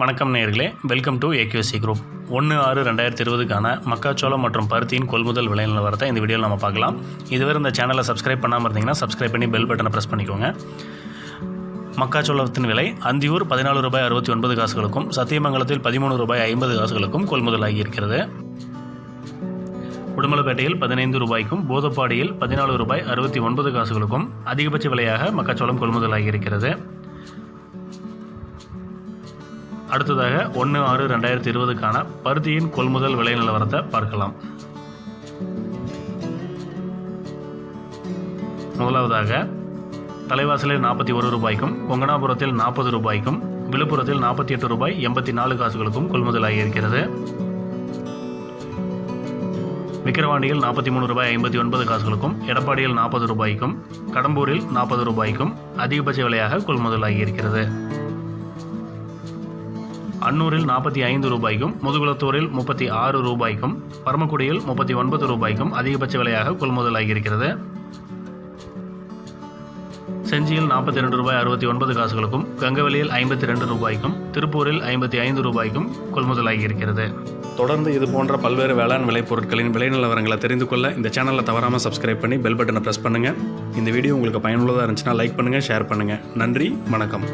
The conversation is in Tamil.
வணக்கம் நேர்களே வெல்கம் டு ஏக்யூசி குரூப் ஒன்று ஆறு ரெண்டாயிரத்தி இருபதுக்கான மக்காச்சோளம் மற்றும் பருத்தியின் கொள்முதல் விலை நிலவரத்தை இந்த வீடியோவில் நம்ம பார்க்கலாம். இதுவரை இந்த சேனலை சப்ஸ்கிரைப் பண்ணாமல் இருந்தீங்கன்னா சப்ஸ்கிரைப் பண்ணி பெல் பட்டனை ப்ரெஸ் பண்ணிக்கோங்க. மக்காச்சோளத்தின் விலை அந்தியூர் பதினாலு ரூபாய் அறுபத்தி ஒன்பது காசுகளுக்கும் சத்தியமங்கலத்தில் பதிமூணு ரூபாய் ஐம்பது காசுகளுக்கும் கொள்முதலாகி இருக்கிறது. உடுமலைப்பேட்டையில் பதினைந்து ரூபாய்க்கும் போதப்பாடியில் பதினாலு ரூபாய் அறுபத்தி ஒன்பது காசுகளுக்கும் அதிகபட்ச விலையாக மக்காச்சோளம் கொள்முதலாகி இருக்கிறது. அடுத்ததாக ஒன்று ஆறு ரெண்டாயிரத்தி இருபதுக்கான பருத்தியின் கொள்முதல் விலை நிலவரத்தை பார்க்கலாம். முதலாவதாக தலைவாசலில் நாற்பத்தி ஒரு ரூபாய்க்கும் கொங்கனாபுரத்தில் நாற்பது ரூபாய்க்கும் விழுப்புரத்தில் நாற்பத்தி எட்டு ரூபாய் எண்பத்தி நாலு காசுகளுக்கும் கொள்முதலாகி இருக்கிறது விக்கிரவாண்டியில் நாற்பத்தி மூணு ரூபாய் ஐம்பத்தி ஒன்பது காசுகளுக்கும் எடப்பாடியில் நாற்பது ரூபாய்க்கும் கடம்பூரில் நாற்பது ரூபாய்க்கும் அதிகபட்ச விலையாக கொள்முதலாகி இருக்கிறது அன்னூரில் நாற்பத்தி ஐந்து ரூபாய்க்கும் முதுகுளத்தூரில் முப்பத்தி ஆறு ரூபாய்க்கும் பரமக்குடியில் முப்பத்தி ஒன்பது ரூபாய்க்கும் அதிகபட்ச விலையாக கொள்முதல் இருக்கிறது செஞ்சியில் நாற்பத்தி ரெண்டு ரூபாய் அறுபத்தி ஒன்பது காசுகளுக்கும் கங்கவெளியில் ஐம்பத்தி ரெண்டு ரூபாய்க்கும் திருப்பூரில் ஐம்பத்தி ஐந்து ரூபாய்க்கும் கொள்முதலாகி இருக்கிறது தொடர்ந்து இது போன்ற பல்வேறு வேளாண் விளைபொருட்களின் விலை நிலவரங்களை தெரிந்து கொள்ள இந்த சேனலை தவறாமல் சப்ஸ்கிரைப் பண்ணி பெல் பட்டனை ப்ரெஸ் பண்ணுங்கள் இந்த வீடியோ உங்களுக்கு பயனுள்ளதாக இருந்துச்சுன்னா லைக் பண்ணுங்கள் ஷேர் பண்ணுங்கள் நன்றி வணக்கம்.